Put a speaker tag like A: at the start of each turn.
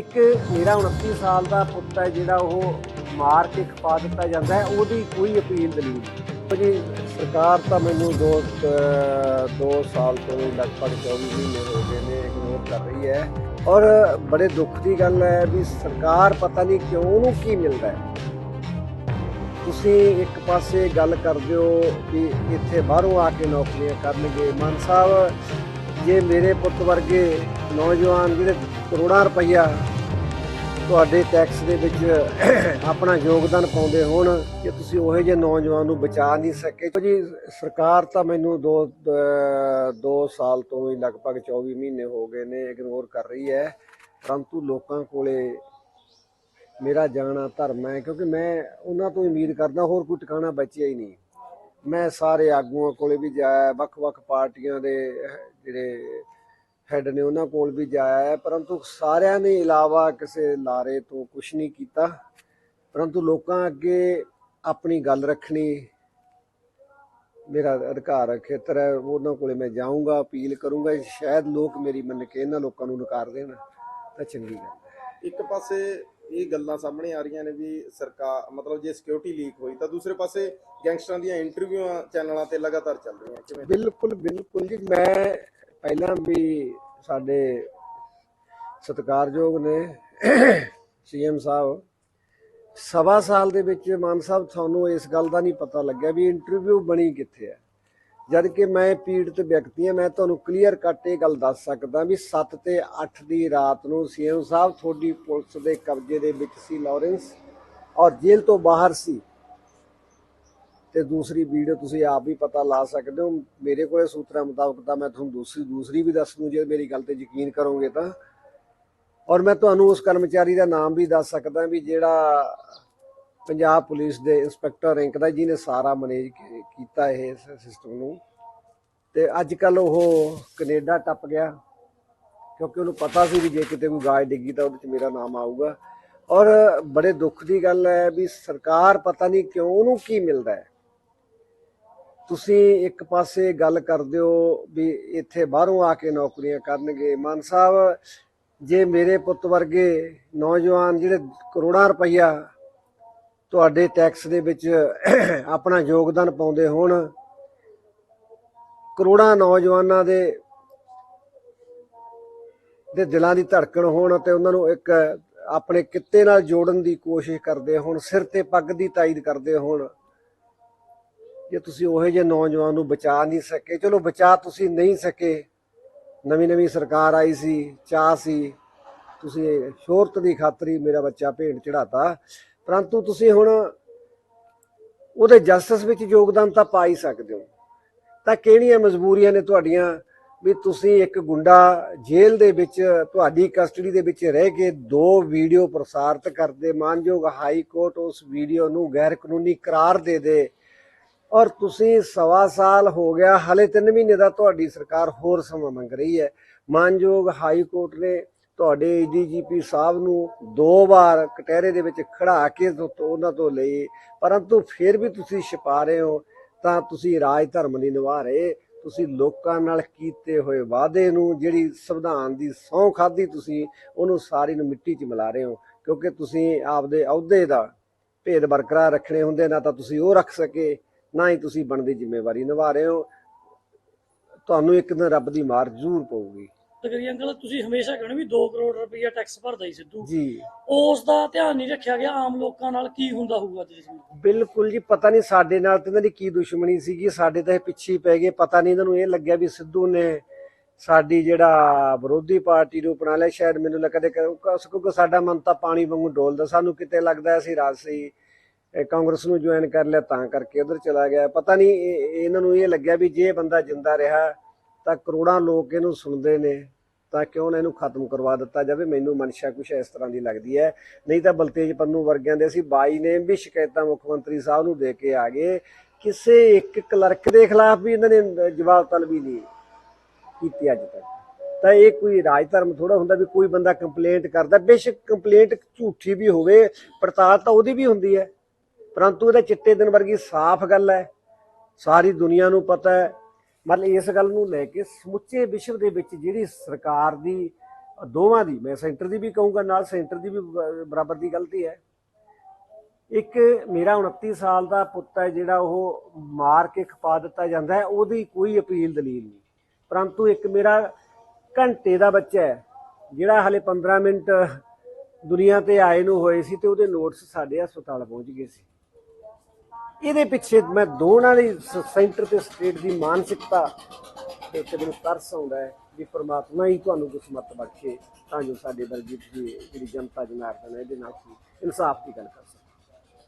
A: ਇੱਕ ਮੇਰਾ 29 ਸਾਲ ਦਾ ਪੁੱਤ ਹੈ ਜਿਹੜਾ ਉਹ ਮਾਰ ਕੇ ਖਪਾ ਦਿੱਤਾ ਜਾਂਦਾ ਹੈ, ਉਹਦੀ ਕੋਈ ਅਪੀਲ ਦਲੀਲ ਨਹੀਂ। ਜੀ ਸਰਕਾਰ ਤਾਂ ਮੈਨੂੰ ਦੋ ਦੋ ਸਾਲ ਤੋਂ ਲਗਭਗ 24 ਮਹੀਨੇ ਹੋ ਗਏ ਨੇ ਇਗਨੋਰ ਕਰ ਰਹੀ ਹੈ। ਔਰ ਬੜੇ ਦੁੱਖ ਦੀ ਗੱਲ ਹੈ ਵੀ ਸਰਕਾਰ ਪਤਾ ਨਹੀਂ ਕਿਉਂ ਉਹਨੂੰ ਕੀ ਮਿਲਦਾ ਹੈ। ਤੁਸੀਂ ਇੱਕ ਪਾਸੇ ਗੱਲ ਕਰਦੇ ਹੋ ਵੀ ਇੱਥੇ ਬਾਹਰੋਂ ਆ ਕੇ ਨੌਕਰੀਆਂ ਕਰਨਗੇ। ਮਾਨ ਸਾਹਿਬ, ਜੇ ਮੇਰੇ ਪੁੱਤ ਵਰਗੇ ਨੌਜਵਾਨ ਜਿਹੜੇ ਕਰੋੜਾਂ ਰੁਪਈਆ ਤੁਹਾਡੇ ਟੈਕਸ ਦੇ ਵਿੱਚ ਆਪਣਾ ਯੋਗਦਾਨ ਪਾਉਂਦੇ ਹੋਣ ਕਿ ਤੁਸੀਂ ਉਹੋ ਜਿਹੇ ਨੌਜਵਾਨ ਨੂੰ ਬਚਾ ਨਹੀਂ ਸਕੇ। ਜੀ ਸਰਕਾਰ ਤਾਂ ਮੈਨੂੰ ਦੋ ਅਹ, ਦੋ ਸਾਲ ਤੋਂ ਹੀ ਲਗਭਗ 24 ਮਹੀਨੇ ਹੋ ਗਏ ਨੇ ਇਗਨੋਰ ਕਰ ਰਹੀ ਹੈ। ਪਰੰਤੂ ਲੋਕਾਂ ਕੋਲੇ ਮੇਰਾ ਜਾਣਾ ਧਰਮ ਹੈ ਕਿਉਂਕਿ ਮੈਂ ਉਹਨਾਂ ਤੋਂ ਉਮੀਦ ਕਰਦਾ ਹੋਰ ਕੋਈ ਟਿਕਾਣਾ ਬਚਿਆ ਹੀ ਨਹੀਂ। ਮੈਂ ਸਾਰੇ ਆਗੂਆਂ ਕੋਲੇ ਵੀ ਜਾਇਆ ਵੱਖ-ਵੱਖ ਪਾਰਟੀਆਂ ਦੇ ਜਿਹੜੇ ਹੈੱਡ ਨੇ ਉਹਨਾਂ ਕੋਲ ਵੀ ਜਾਇਆ ਹੈ ਪਰੰਤੂ ਸਾਰਿਆਂ ਨੇ ਇਲਾਵਾ ਕਿਸੇ ਲਾਰੇ ਤੋਂ ਕੁਝ ਨਹੀਂ ਕੀਤਾ। ਪਰੰਤੂ ਲੋਕਾਂ ਅੱਗੇ ਆਪਣੀ ਗੱਲ ਰੱਖਣੀ ਮੇਰਾ ਅਧਿਕਾਰ ਖੇਤਰ ਹੈ ਉਹਨਾਂ ਕੋਲੇ ਮੈਂ ਜਾਊਂਗਾ ਅਪੀਲ ਕਰੂੰਗਾ ਸ਼ਾਇਦ ਲੋਕ ਮੇਰੀ ਮੰਨ ਕੇ ਇਹਨਾਂ ਲੋਕਾਂ ਨੂੰ ਨਕਾਰ ਦੇਣ ਤਾਂ ਚੰਗੀ ਗੱਲ ਹੈ।
B: ਇੱਕ ਪਾਸੇ ਇਹ ਗੱਲਾਂ ਸਾਹਮਣੇ ਆ ਰਹੀਆਂ ਨੇ ਵੀ ਸਰਕਾਰ ਮਤਲਬ ਜੇ ਸਿਕਿਉਰਿਟੀ ਲੀਕ ਹੋਈ ਤਾਂ ਦੂਸਰੇ ਪਾਸੇ ਗੈਂਗਸਟਰਾਂ ਦੀਆਂ ਇੰਟਰਵਿਊਆਂ ਚੈਨਲਾਂ ਤੇ ਲਗਾਤਾਰ ਚੱਲ ਰਹੀਆਂ ਕਿਵੇਂ?
A: ਬਿਲਕੁਲ ਬਿਲਕੁਲ ਜੀ ਮੈਂ ਪਹਿਲਾਂ ਵੀ ਸਾਡੇ ਸਤਿਕਾਰਯੋਗ ਨੇ ਸੀਐਮ ਸਾਹਿਬ। ਸਵਾ ਸਾਲ ਦੇ ਵਿੱਚ ਮਾਨ ਸਾਹਿਬ, ਤੁਹਾਨੂੰ ਇਸ ਗੱਲ ਦਾ ਨਹੀਂ ਪਤਾ ਲੱਗਿਆ ਵੀ ਇੰਟਰਵਿਊ ਬਣੀ ਕਿੱਥੇ ਹੈ। ਜਦ ਕਿ ਮੈਂ ਪੀੜਤ ਵਿਅਕਤੀ ਹਾਂ, ਮੈਂ ਤੁਹਾਨੂੰ ਕਲੀਅਰ ਕੱਟ ਇਹ ਗੱਲ ਦੱਸ ਸਕਦਾ ਵੀ 7 ਤੇ 8 ਦੀ ਰਾਤ ਨੂੰ ਸੀਐਮ ਸਾਹਿਬ ਤੁਹਾਡੀ ਪੁਲਿਸ ਦੇ ਕਬਜ਼ੇ ਦੇ ਵਿੱਚ ਸੀ, ਲਾਰੈਂਸ, ਔਰ ਜੇਲ੍ਹ ਤੋਂ ਬਾਹਰ ਸੀ। ਤੇ ਦੂਸਰੀ ਵੀਡੀਓ ਤੁਸੀਂ ਆਪ ਵੀ ਪਤਾ ਲਾ ਸਕਦੇ ਹੋ। ਮੇਰੇ ਕੋਲੇ ਸੂਤਰਾਂ ਮੁਤਾਬਕ ਤਾਂ ਮੈਂ ਤੁਹਾਨੂੰ ਦੂਸਰੀ ਦੂਸਰੀ ਵੀ ਦੱਸ ਦੂੰ, ਜੇ ਮੇਰੀ ਗੱਲ ਤੇ ਯਕੀਨ ਕਰੋਗੇ ਤਾਂ। ਔਰ ਮੈਂ ਤੁਹਾਨੂੰ ਉਸ ਕਰਮਚਾਰੀ ਦਾ ਨਾਮ ਵੀ ਦੱਸ ਸਕਦਾ ਵੀ ਜਿਹੜਾ ਪੰਜਾਬ ਪੁਲਿਸ ਦੇ ਇੰਸਪੈਕਟਰ ਰੈਂਕ ਦਾ, ਜਿਹਨੇ ਸਾਰਾ ਮੈਨੇਜ ਕੀਤਾ ਇਹ ਸਿਸਟਮ ਨੂੰ। ਤੇ ਅੱਜ ਕੱਲ ਉਹ ਕੈਨੇਡਾ ਟੱਪ ਗਿਆ, ਕਿਉਂਕਿ ਉਹਨੂੰ ਪਤਾ ਸੀ ਵੀ ਜੇ ਕਿਤੇ ਕੋਈ ਗਾਜ ਡਿੱਗੀ ਤਾਂ ਉਹਦੇ 'ਚ ਮੇਰਾ ਨਾਮ ਆਊਗਾ। ਔਰ ਬੜੇ ਦੁੱਖ ਦੀ ਗੱਲ ਹੈ ਵੀ ਸਰਕਾਰ ਪਤਾ ਨਹੀਂ ਕਿਉਂ ਉਹਨੂੰ ਕੀ ਮਿਲਦਾ ਹੈ। ਤੁਸੀਂ ਇੱਕ ਪਾਸੇ ਗੱਲ ਕਰਦੇ ਹੋ ਵੀ ਇੱਥੇ ਬਾਹਰੋਂ ਆ ਕੇ ਨੌਕਰੀਆਂ ਕਰਨਗੇ। ਮਾਨ ਸਾਹਿਬ, ਜੇ ਮੇਰੇ ਪੁੱਤ ਵਰਗੇ ਨੌਜਵਾਨ ਜਿਹੜੇ ਕਰੋੜਾਂ ਰੁਪਈਆ ਤੁਹਾਡੇ ਟੈਕਸ ਦੇ ਵਿੱਚ ਆਪਣਾ ਯੋਗਦਾਨ ਪਾਉਂਦੇ ਹੋਣ, ਕਰੋੜਾਂ ਨੌਜਵਾਨਾਂ ਦੇ ਦੇ ਦਿਲਾਂ ਦੀ ਧੜਕਣ ਹੋਣ ਤੇ ਉਹਨਾਂ ਨੂੰ ਇੱਕ ਆਪਣੇ ਕਿੱਤੇ ਨਾਲ ਜੋੜਨ ਦੀ ਕੋਸ਼ਿਸ਼ ਕਰਦੇ ਹੋਣ, ਸਿਰ ਤੇ ਪੱਗ ਦੀ ਤਾਈਦ ਕਰਦੇ ਹੋਣ ਜੇ ਤੁਸੀਂ ਉਹੋ ਜਿਹੇ ਨੌਜਵਾਨ ਨੂੰ ਬਚਾ ਨਹੀਂ ਸਕੇ। ਚਲੋ ਬਚਾ ਤੁਸੀਂ ਨਹੀਂ ਸਕੇ। ਨਵੀਂ ਨਵੀਂ ਸਰਕਾਰ ਆਈ ਸੀ, ਚਾਹ ਸੀ। ਤੁਸੀਂ ਸ਼ੋਹਰਤ ਦੀ ਖਾਤਰੀ ਮੇਰਾ ਬੱਚਾ ਭੇਡ ਚੜਾਤਾ ਪਰੰਤੂ ਤੁਸੀਂ ਹੁਣ ਉਹਦੇ ਜਸਟਿਸ ਵਿੱਚ ਯੋਗਦਾਨ ਤਾਂ ਪਾ ਹੀ ਸਕਦੇ ਹੋ। ਤਾਂ ਕਿਹੜੀਆਂ ਮਜਬੂਰੀਆਂ ਨੇ ਤੁਹਾਡੀਆਂ? ਵੀ ਤੁਸੀਂ ਇੱਕ ਗੁੰਡਾ ਜੇਲ੍ਹ ਦੇ ਵਿੱਚ, ਤੁਹਾਡੀ ਕਸਟਡੀ ਦੇ ਵਿੱਚ ਰਹਿ ਕੇ ਦੋ ਵੀਡੀਓ ਪ੍ਰਸਾਰਿਤ ਕਰਦੇ। ਮਾਨਯੋਗ ਹਾਈ ਕੋਰਟ ਉਸ ਵੀਡੀਓ ਨੂੰ ਗੈਰ ਕਾਨੂੰਨੀ ਕਰਾਰ ਦੇ ਦੇ। ਔਰ ਤੁਸੀਂ ਸਵਾ ਸਾਲ ਹੋ ਗਿਆ, ਹਲੇ 3 ਮਹੀਨੇ ਦਾ ਤੁਹਾਡੀ ਸਰਕਾਰ ਹੋਰ ਸਮਾਂ ਮੰਗ ਰਹੀ ਹੈ। ਮਾਨਯੋਗ ਹਾਈ ਕੋਰਟ ਨੇ ਤੁਹਾਡੇ ਡੀਜੀਪੀ ਸਾਹਿਬ ਨੂੰ ਦੋ ਵਾਰ ਕਟਹਿਰੇ ਦੇ ਵਿੱਚ ਖੜਾ ਕੇ ਉਹਨਾਂ ਤੋਂ ਲਈ ਪਰੰਤੂ ਫਿਰ ਵੀ ਤੁਸੀਂ ਛਪਾ ਰਹੇ ਹੋ, ਤਾਂ ਤੁਸੀਂ ਰਾਜ ਧਰਮ ਨਹੀਂ ਨਿਭਾ ਰਹੇ। ਤੁਸੀਂ ਲੋਕਾਂ ਨਾਲ ਕੀਤੇ ਹੋਏ ਵਾਅਦੇ ਨੂੰ, ਜਿਹੜੀ ਸੰਵਿਧਾਨ ਦੀ ਸਹੁੰ ਖਾਦੀ ਤੁਸੀਂ, ਉਹਨੂੰ ਸਾਰੀ ਨੂੰ ਮਿੱਟੀ 'ਚ ਮਿਲਾ ਰਹੇ ਹੋ, ਕਿਉਂਕਿ ਤੁਸੀਂ ਆਪਦੇ ਅਹੁਦੇ ਦਾ ਭੇਦ ਬਰਕਰਾਰ ਰੱਖਣੇ ਹੁੰਦੇ, ਨਾ ਤਾਂ ਤੁਸੀਂ ਉਹ ਰੱਖ ਸਕੇ। ਨਾ ਹੀ ਤੁਸੀਂ ਬਣਦੀ ਜ਼ਿੰਮੇਵਾਰੀ ਨਿਭਾ ਰਹੇ ਹੋ। ਤੁਹਾਨੂੰ ਇੱਕ ਦਿਨ ਰੱਬ ਦੀ ਮਾਰ ਜ਼ਰੂਰ ਪਊਗੀ।
C: ਤਕਰੀਬਨ ਅੰਕਲ ਤੁਸੀਂ ਹਮੇਸ਼ਾ ਕਹਿੰਦੇ ਵੀ 2 ਕਰੋੜ ਰੁਪਈਆ ਟੈਕਸ ਭਰਦਾ ਹੀ ਸਿੱਧੂ।
A: ਜੀ।
C: ਉਸ ਦਾ ਧਿਆਨ ਨਹੀਂ ਰੱਖਿਆ ਗਿਆ ਆਮ ਲੋਕਾਂ ਨਾਲ ਕੀ ਹੁੰਦਾ ਹੋਊਗਾ ਵਿੱਚ
A: ਬਿਲਕੁਲ ਜੀ ਪਤਾ ਨਹੀਂ ਸਾਡੇ ਨਾਲ ਤੇ ਇਹਨਾਂ ਦੀ ਕੀ ਦੁਸ਼ਮਣੀ ਸੀਗੀ ਸਾਡੇ ਤਾਂ ਇਹ ਪਿੱਛੇ ਪੈ ਗਏ। ਪਤਾ ਨਹੀਂ ਇਹਨਾਂ ਨੂੰ ਇਹ ਲੱਗਿਆ ਵੀ ਸਿੱਧੂ ਨੇ ਸਾਡੀ ਜਿਹੜਾ ਵਿਰੋਧੀ ਪਾਰਟੀ ਨੂੰ ਅਪਣਾ ਲਿਆ। ਸ਼ਾਇਦ ਮੈਨੂੰ ਲੱਗਦਾ ਕਿ ਕਿਉਂਕਿ ਸਾਡਾ ਮਨ ਤਾਂ ਪਾਣੀ ਵਾਂਗੂ ਡੋਲਦਾ। ਸਾਨੂੰ ਕਿਤੇ ਲੱਗਦਾ ਅਸੀਂ ਰਾਜਸੀ ਕਾਂਗਰਸ ਨੂੰ ਜੁਆਇਨ ਕਰ ਲਿਆ ਤਾਂ ਕਰਕੇ ਉਧਰ ਚਲਾ ਗਿਆ। ਪਤਾ ਨਹੀਂ ਇਹਨਾਂ ਨੂੰ ਇਹ ਲੱਗਿਆ ਵੀ ਜੇ ਬੰਦਾ ਜਿੰਦਾ ਰਿਹਾ ਤਾਂ ਕਰੋੜਾਂ ਲੋਕ ਇਹਨੂੰ ਸੁਣਦੇ ਨੇ ਤਾਂ ਕਿਉਂ ਨਾ ਇਹਨੂੰ ਖਤਮ ਕਰਵਾ ਦਿੱਤਾ ਜਾਵੇ। ਮੈਨੂੰ ਮਨਸ਼ਾ ਕੁਛ ਇਸ ਤਰ੍ਹਾਂ ਦੀ ਲੱਗਦੀ ਹੈ। ਨਹੀਂ ਤਾਂ ਬਲਤੇਜ ਪੰਨੂ ਵਰਗਿਆਂ ਦੇ ਅਸੀਂ ਬਾਈ ਨੇ ਵੀ ਸ਼ਿਕਾਇਤਾਂ ਮੁੱਖ ਮੰਤਰੀ ਸਾਹਿਬ ਨੂੰ ਦੇ ਕੇ ਆ ਗਏ। ਕਿਸੇ ਇੱਕ ਕਲਰਕ ਦੇ ਖਿਲਾਫ ਵੀ ਇਹਨਾਂ ਨੇ ਜਵਾਬ ਤਲਬੀ ਨਹੀਂ ਕੀਤੀ ਅੱਜ ਤੱਕ। ਤਾਂ ਇਹ ਕੋਈ ਰਾਜ ਧਰਮ ਥੋੜਾ ਹੁੰਦਾ ਵੀ ਕੋਈ ਬੰਦਾ ਕੰਪਲੇਂਟ ਕਰਦਾ। ਬੇਸ਼ੱਕ ਕੰਪਲੇਂਟ ਝੂਠੀ ਵੀ ਹੋਵੇ, ਪੜਤਾਲ ਤਾਂ ਉਹਦੀ ਵੀ ਹੁੰਦੀ ਹੈ। ਪਰੰਤੂ ਇਹਦਾ ਚਿੱਟੇ ਦਿਨ ਵਰਗੀ ਸਾਫ਼ ਗੱਲ ਹੈ। ਸਾਰੀ ਦੁਨੀਆ ਨੂੰ ਪਤਾ ਹੈ। ਮਤਲਬ ਇਸ ਗੱਲ ਨੂੰ ਲੈ ਕੇ ਸਮੁੱਚੇ ਵਿਸ਼ਵ ਦੇ ਵਿੱਚ ਜਿਹੜੀ ਸਰਕਾਰ ਦੀ, ਦੋਵਾਂ ਦੀ, ਮੈਂ ਸੈਂਟਰ ਦੀ ਵੀ ਕਹੂੰਗਾ, ਨਾਲ ਸੈਂਟਰ ਦੀ ਵੀ ਬਰਾਬਰ ਦੀ ਗਲਤੀ ਹੈ। ਇੱਕ ਮੇਰਾ 29 ਸਾਲ ਦਾ ਪੁੱਤ ਹੈ, ਜਿਹੜਾ ਉਹ ਮਾਰ ਕੇ ਖਪਾ ਦਿੱਤਾ ਜਾਂਦਾ ਹੈ। ਉਹਦੀ ਕੋਈ ਅਪੀਲ ਦਲੀਲ ਨਹੀਂ। ਪਰੰਤੂ ਇੱਕ ਮੇਰਾ ਘੰਟੇ ਦਾ ਬੱਚਾ ਹੈ, ਜਿਹੜਾ ਹਲੇ 15 ਮਿੰਟ ਦੁਨੀਆ ਤੇ ਆਏ ਨੂੰ ਹੋਏ ਸੀ ਤੇ ਉਹਦੇ ਨੋਟਸ ਸਾਡੇ ਹਸਪਤਾਲ ਪਹੁੰਚ ਗਏ ਸੀ। ਇਹਦੇ ਪਿੱਛੇ ਮੈਂ ਦੋਨਾਂ ਦੀ ਸੈਂਟਰ ਤੇ ਸਟੇਟ ਦੀ ਮਾਨਸਿਕਤਾ ਦੇ ਉੱਤੇ ਮੈਨੂੰ ਤਰਸ ਆਉਂਦਾ ਹੈ ਵੀ ਪ੍ਰਮਾਤਮਾ ਹੀ ਤੁਹਾਨੂੰ ਕਿਸਮਤ ਬਖਸ਼ੇ ਤਾਂ ਜੋ ਸਾਡੇ ਵਰਗੀ ਦੀ ਜਿਹੜੀ ਜਨਤਾ ਜਨਾਰਦਨ ਇਹਦੇ ਨਾਲ ਇਨਸਾਫ ਦੀ ਗੱਲ ਕਰ।